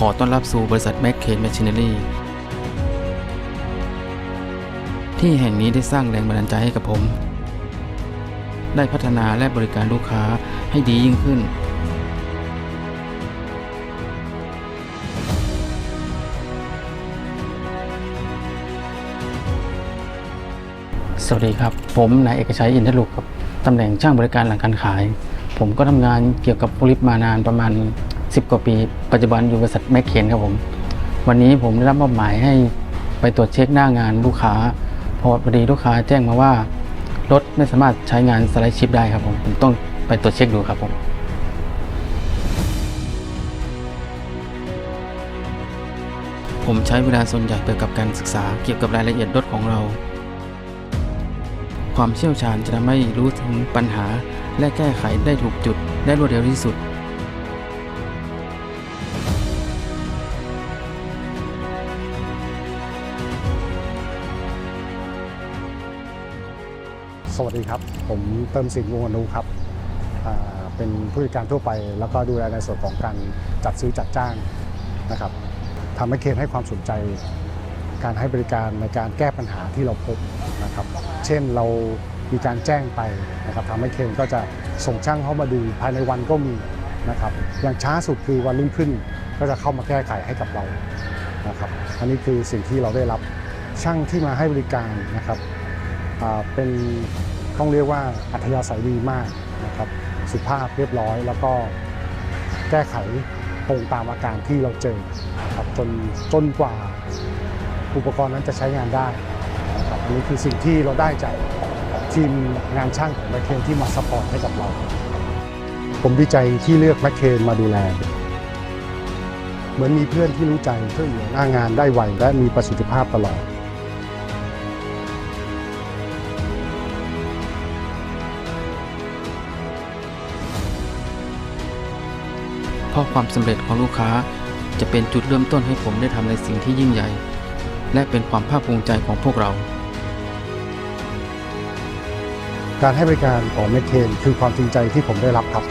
ขอต้อนรับสู่บริษัทแมคเคนแมชชีน n รีที่แห่งนี้ได้สร้างแรงบันดาลใจให้กับผม ได้พัฒนาและบริการลูกค้าให้ดียิ่งขึ้น สวัสดีครับ ผมนายเอกชัยอินทลุกครับตำแหน่งช่างบริการหลังการขาย ผมก็ทำงานเกี่ยวกับโพลิปมานานประมาณ 10 กว่าปี ปัจจุบันอยู่บริษัทแมคเคนครับผม วันนี้ผมได้รับมอบหมายให้ไปตรวจเช็คหน้างานลูกค้าเพราะพอดีลูกค้าแจ้งมาว่ารถไม่สามารถใช้งานสไลด์ชิปได้ครับผมผมต้องไปตรวจเช็คดูครับผมผมใช้เวลาส่วนใหญ่ไปกับการศึกษาเกี่ยวกับรายละเอียดรถของเรา ความเชี่ยวชาญจะทำให้รู้ถึงปัญหาและแก้ไขได้ถูกจุดและรวดเร็วที่สุด สวัสดีครับ ผมเติมสินวงศ์อนุครับเป็นผู้จัดการทั่วไป แล้วก็ดูแลในส่วนของการจัดซื้อจัดจ้างนะครับทำให้เคนให้ความสนใจ การให้บริการในการแก้ปัญหาที่เราพบนะครับ เช่นเรามีการแจ้งไปนะครับทำให้เคนก็จะส่งช่างเข้ามาดูภายในวันก็มีนะครับ อย่างช้าสุดคือวันรุ่งขึ้นก็จะเข้ามาแก้ไขให้กับเรานะครับ อันนี้คือสิ่งที่เราได้รับช่างที่มาให้บริการนะครับ เป็นต้องเรียกว่าอัธยาศัยดีมากนะครับสุภาพเรียบร้อย แล้วก็แก้ไขตรงตามอาการที่เราเจอครับจนจนกว่าอุปกรณ์นั้นจะใช้งานได้นะครับนนี้คือสิ่งที่เราได้จากทีมงานช่างของแมคเคนที่มาซัพพอร์ตให้กับเรา ผมดีใจที่เลือกแมคเคนมาดูแล เหมือนมีเพื่อนที่รู้ใจช่วยเหลือหน้างานได้ไวและมีประสิทธิภาพตลอด ราะความสำเร็จของลูกค้า จะเป็นจุดเริ่มต้นให้ผมได้ทำในสิ่งที่ยิ่งใหญ่ และเป็นความภาคภูมิใจของพวกเรา การให้บริการของเมทเคนคือความจริงใจที่ผมได้รับครับ